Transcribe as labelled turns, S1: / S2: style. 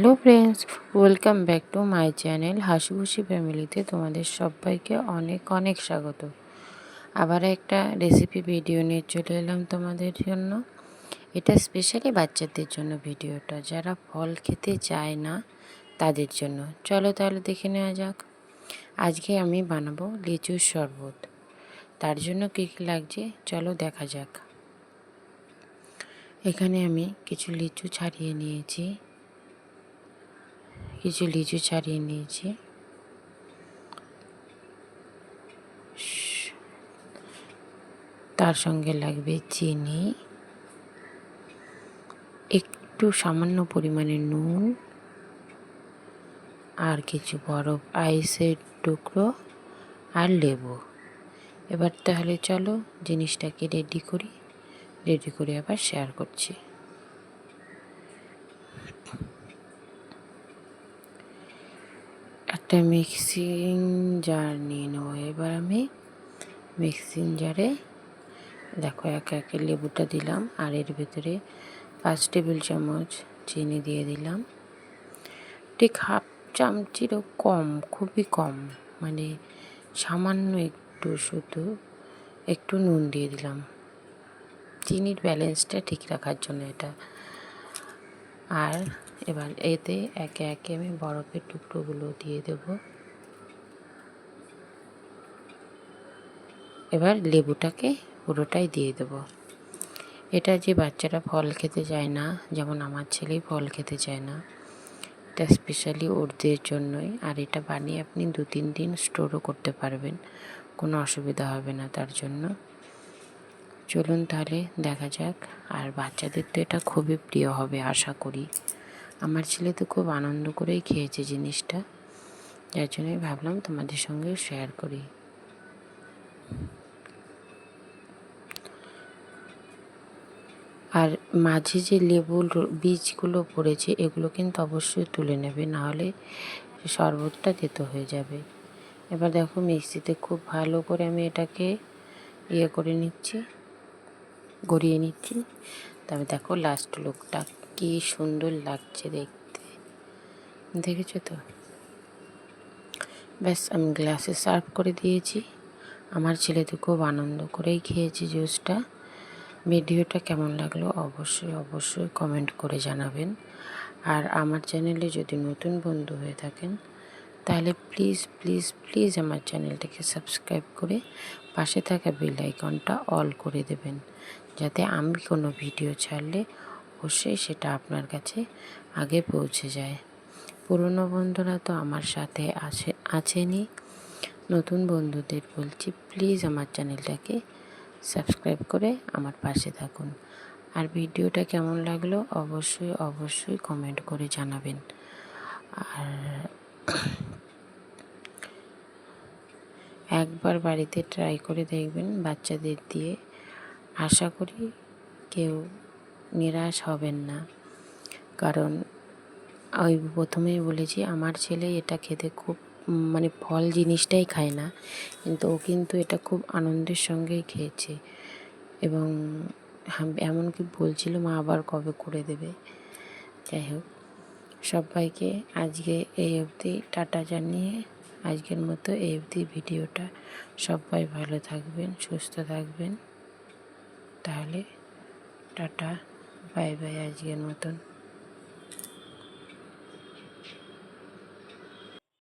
S1: Hello friends, welcome back to my channel হাসিখুশি ফ্যামিলিতে তোমাদের সবাইকে অনেক অনেক স্বাগত। আবার একটা রেসিপি ভিডিও নিয়ে চলে এলাম তোমাদের জন্য। এটা স্পেশালি বাচ্চাদের জন্য ভিডিওটা, যারা ফল খেতে চায় না তাদের জন্য। চলো তাহলে দেখে নেওয়া যাক। আজকে আমি বানাবো লিচুর শরবত। তার জন্য কী কী লাগছে চলো দেখা যাক। এখানে আমি কিছু লিচু ছাড়িয়ে নিয়েছি। কিছু লিচু ছাড়িয়ে নিয়েছি। তার সঙ্গে লাগবে চিনি, একটু সামান্য পরিমাণে নুন, আর কিছু বরফ আইসের টুকরো আর লেবু। এবার তাহলে চলো জিনিসটাকে রেডি করি রেডি করে আবার শেয়ার করছি। একটা মিক্সিং জার নিয়ে নেব। এবার আমি মিক্সিং জারে দেখো একে একে লেবুটা দিলাম আর এর ভেতরে পাঁচ টেবিল চামচ চিনি দিয়ে দিলাম। ঠিক হাফ চামচিরও কম, খুবই কম মানে সামান্য একটু শুধু একটু নুন দিয়ে দিলাম। চিনির ব্যালেন্সটা ঠিক রাখার জন্য এটা। আর এবার এতে একে একে আমি বরফের টুকরোগুলো দিয়ে দেব। এবার লেবুটাকে পুরোটাই দিয়ে দেব। এটা যে বাচ্চারা ফল খেতে চায় না, যেমন আমার ছেলেই ফল খেতে চায় না, এটা স্পেশালি ওরদের জন্যই। আর এটা বানিয়ে আপনি দু তিন দিন স্টোরও করতে পারবেন, কোনো অসুবিধা হবে না তার জন্য। চলুন তাহলে দেখা যাক। আর বাচ্চাদের তো এটা খুবই প্রিয় হবে, আশা করি। আমার ছেলে তো খুব আনন্দ করেই খেয়েছে জিনিসটা। যার জন্যই ভাবলাম তোমাদের সঙ্গে শেয়ার করি। আর মাঝে যে লেবুর বীজগুলো পড়েছে, এগুলো কিন্তু অবশ্যই তুলে নেবে, নাহলে শরবতটা তেতো হয়ে যাবে। এবার দেখো মিক্সিতে খুব ভালো করে আমি এটাকে ইয়ে করে নিচ্ছি, গড়িয়ে নিচ্ছি। তবে দেখো লাস্ট লুকটা কি সুন্দর লাগছে দেখতে। দেখেছ তো? ব্যাস, আমি গ্লাসে সার্ভ করে দিয়েছি। আমার ছেলে তো খুব আনন্দ করেই খেয়েছি জুসটা। ভিডিওটা কেমন লাগল অবশ্যই অবশ্যই কমেন্ট করে জানাবেন। আর আমার চ্যানেলে যদি নতুন বন্ধু হয়ে থাকেন, তাহলে প্লিজ প্লিজ প্লিজ আমার চ্যানেলটাকে সাবস্ক্রাইব করে পাশে থাকা বেল আইকনটা অল করে দেবেন। যাতে আমি কোনো ভিডিও ছাড়লে অবশ্যই সেটা আপনার কাছে আগে পৌঁছে যায়। পুরনো বন্ধুরা তো আমার সাথে আছে আছেনই নতুন বন্ধুদের বলছি প্লিজ আমার চ্যানেলটাকে সাবস্ক্রাইব করে আমার পাশে থাকুন। আর ভিডিওটা কেমন লাগল অবশ্যই অবশ্যই কমেন্ট করে জানাবেন। আর একবার বাড়িতে ট্রাই করে দেখবেন বাচ্চাদের দিয়ে। আশা করি কেউ নিরাশ হবেন না। কারণ ওই প্রথমেই বলেছি, আমার ছেলে এটা খেতে খুব মানে ফল জিনিসটাই খায় না। কিন্তু ও কিন্তু এটা খুব আনন্দের সঙ্গেই খেয়েছে। এবং এমনকি বলছিল মা আবার কবে করে দেবে। যাই হোক, সবাইকে আজকে এই অবধি টাটা জানিয়ে আজকের মতো এই অবধি ভিডিওটা সবাই ভালো থাকবেন, সুস্থ থাকবেন। তাহলে টাটা। বাই বাই আজকের মতন।